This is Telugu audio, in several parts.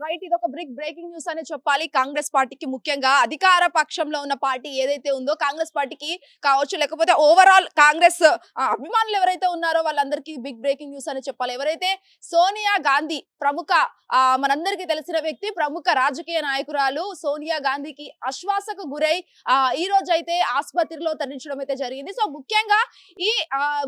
రైట్ ఇది ఒక బ్రిక్ బ్రేకింగ్ న్యూస్ అనే చెప్పాలి. కాంగ్రెస్ పార్టీకి ముఖ్యంగా అధికార పక్షంలో ఉన్న పార్టీ ఏదైతే ఉందో కాంగ్రెస్ పార్టీకి కావచ్చు లేకపోతే ఓవరాల్ కాంగ్రెస్ ఆ, అభిమానులు ఎవరైతే ఉన్నారో వాళ్ళందరికీ బిగ్ బ్రేకింగ్ న్యూస్ అని చెప్పాలి. ఎవరైతే సోనియా గాంధీ ప్రముఖ మనందరికీ తెలిసిన వ్యక్తి ప్రముఖ రాజకీయ నాయకురాలు సోనియా గాంధీకి అశ్వాసకు గురై ఆ, ఈ రోజు అయితే ఆసుపత్రిలో తరలించడం అయితే జరిగింది. సో ముఖ్యంగా ఈ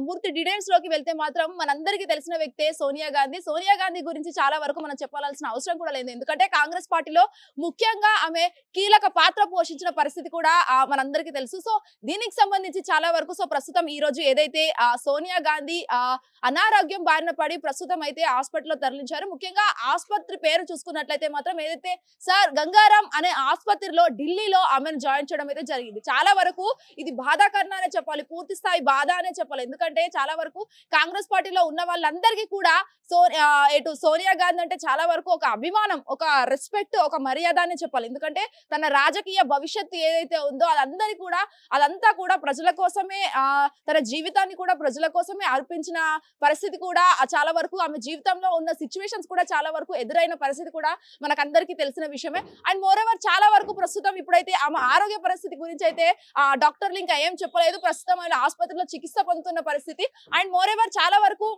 మూర్తి డీటెయిల్స్లోకి వెళ్తే మాత్రం మనందరికీ తెలిసిన వ్యక్తే సోనియా గాంధీ. సోనియా గాంధీ గురించి చాలా వరకు మనం చెప్పాల్సిన అవసరం కూడా లేదు ఎందుకంటే కాంగ్రెస్ పార్టీలో ముఖ్యంగా ఆమె కీలక పాత్ర పోషించిన పరిస్థితి కూడా మనందరికీ తెలుసు. సో దీనికి సంబంధించి చాలా వరకు సో ప్రస్తుతం ఈ రోజు ఏదైతే సోనియా గాంధీ ఆ, అనారోగ్యం బారిన పడి ప్రస్తుతం అయితే హాస్పిటల్లో తరలించారు. ముఖ్యంగా ఆసుపత్రి పేరు చూసుకున్నట్లయితే మాత్రం ఏదైతే సార్ గంగారాం అనే ఆసుపత్రిలో ఢిల్లీలో ఆమెను జాయిన్ చేయడం అయితే జరిగింది. చాలా వరకు ఇది బాధాకరణ అనే చెప్పాలి పూర్తి స్థాయి బాధ అనే చెప్పాలి. ఎందుకంటే చాలా వరకు కాంగ్రెస్ పార్టీలో ఉన్న వాళ్ళందరికీ కూడా సో ఎటు ఇటు సోనియా గాంధీ అంటే చాలా వరకు ఒక అభిమానం ఒక రెస్పెక్ట్ ఒక మర్యాద అని చెప్పాలి. ఎందుకంటే తన రాజకీయ భవిష్యత్తు ఏదైతే ఉందో అదందరి కూడా అదంతా కూడా ప్రజల కోసమే ఆ తన జీవితాన్ని కూడా ప్రజల కోసమే అర్పించిన పరిస్థితి కూడా చాలా వరకు ఆమె జీవితంలో ఉన్న సిచ్యువేషన్స్ కూడా చాలా వరకు ఎదురైన పరిస్థితి కూడా మనకందరికీ తెలిసిన విషయమే. అండ్ మోర్ ఎవర్ చాలా వరకు ప్రస్తుతం ఇప్పుడైతే ఆమె ఆరోగ్య పరిస్థితి గురించి అయితే ఆ డాక్టర్లు ఇంకా ఏం చెప్పలేదు. ప్రస్తుతం ఆయన ఆసుపత్రిలో చికిత్స పొందుతున్న పరిస్థితి. అండ్ మోర్ ఎవర్ చాలా వరకు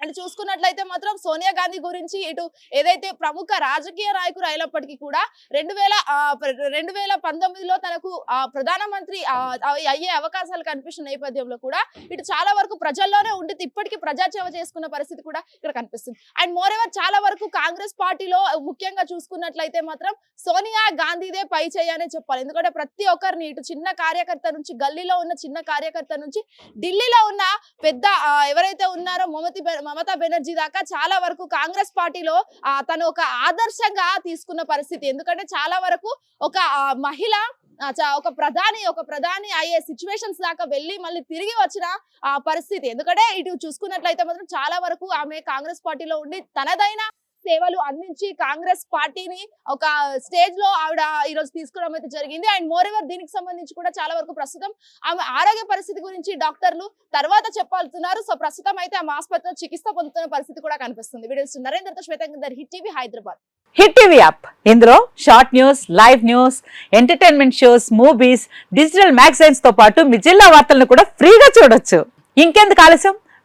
అండ్ చూసుకున్నట్లయితే మాత్రం సోనియా గాంధీ గురించి ఇటు ఏదైతే ప్రముఖ రాజకీయ నాయకులు అయినప్పటికీ కూడా రెండు వేల రెండు వేల పంతొమ్మిదిలో తనకు ఆ, ప్రధానమంత్రి అయ్యే- అవకాశాలు కనిపిస్తున్న నేపథ్యంలో కూడా ఇటు చాలా వరకు ప్రజల్లోనే ఉండి ఇప్పటికీ ప్రజాసేవ చేసుకున్న పరిస్థితి కూడా ఇక్కడ కనిపిస్తుంది. అండ్ మోర్ ఎవర్ చాలా వరకు కాంగ్రెస్ పార్టీలో ముఖ్యంగా చూసుకున్నట్లయితే మాత్రం సోనియా గాంధీదే పై చేయనే చెప్పాలి. ఎందుకంటే ప్రతి ఒక్కరిని ఇటు చిన్న కార్యకర్త నుంచి గల్లీలో ఉన్న చిన్న కార్యకర్త నుంచి ఢిల్లీలో ఉన్న పెద్ద ఎవరైతే ఉన్నారో మమతి మమతా బెనర్జీ దాకా చాలా వరకు కాంగ్రెస్ పార్టీలో తను ఒక ఆదర్శంగా తీసుకున్న పరిస్థితి. ఎందుకంటే చాలా వరకు ఒక మహిళ ఒక ప్రధాని ఒక ప్రధాని అయ్యే సిచ్యువేషన్స్ దాకా వెళ్ళి మళ్ళీ తిరిగి వచ్చిన ఆ పరిస్థితి. ఎందుకంటే ఇటు చూసుకున్నట్లయితే మాత్రం చాలా వరకు ఆమె కాంగ్రెస్ పార్టీలో ఉండి తనదైన సేవలు అందించి కాంగ్రెస్ పార్టీని ఒక స్టేజ్లో ఆవిడ ఈ రోజు తీసుకోవడం అయితే జరిగింది. అండ్ మోర్ ఎవర్ దీనికి సంబంధించి కూడా చాలా వరకు ప్రస్తుతం ఆమె ఆరోగ్య పరిస్థితి గురించి డాక్టర్లు తర్వాత చెప్పాల్తున్నారు. సో ప్రస్తుతం అయితే ఆమె ఆసుపత్రిలో చికిత్స పొందుతున్న పరిస్థితి కూడా కనిపిస్తుంది. వీడియోస్ నరేంద్రతో శ్వేతంగర్ hit TV Hyderabad. Hit TV app. ఇందులో short news live news entertainment shows movies digital మ్యాగజైన్స్తో పాటు మీ జిల్లా వార్తలను కూడా ఫ్రీగా చూడొచ్చు. ఇంకెందుకు ఆలస్యం?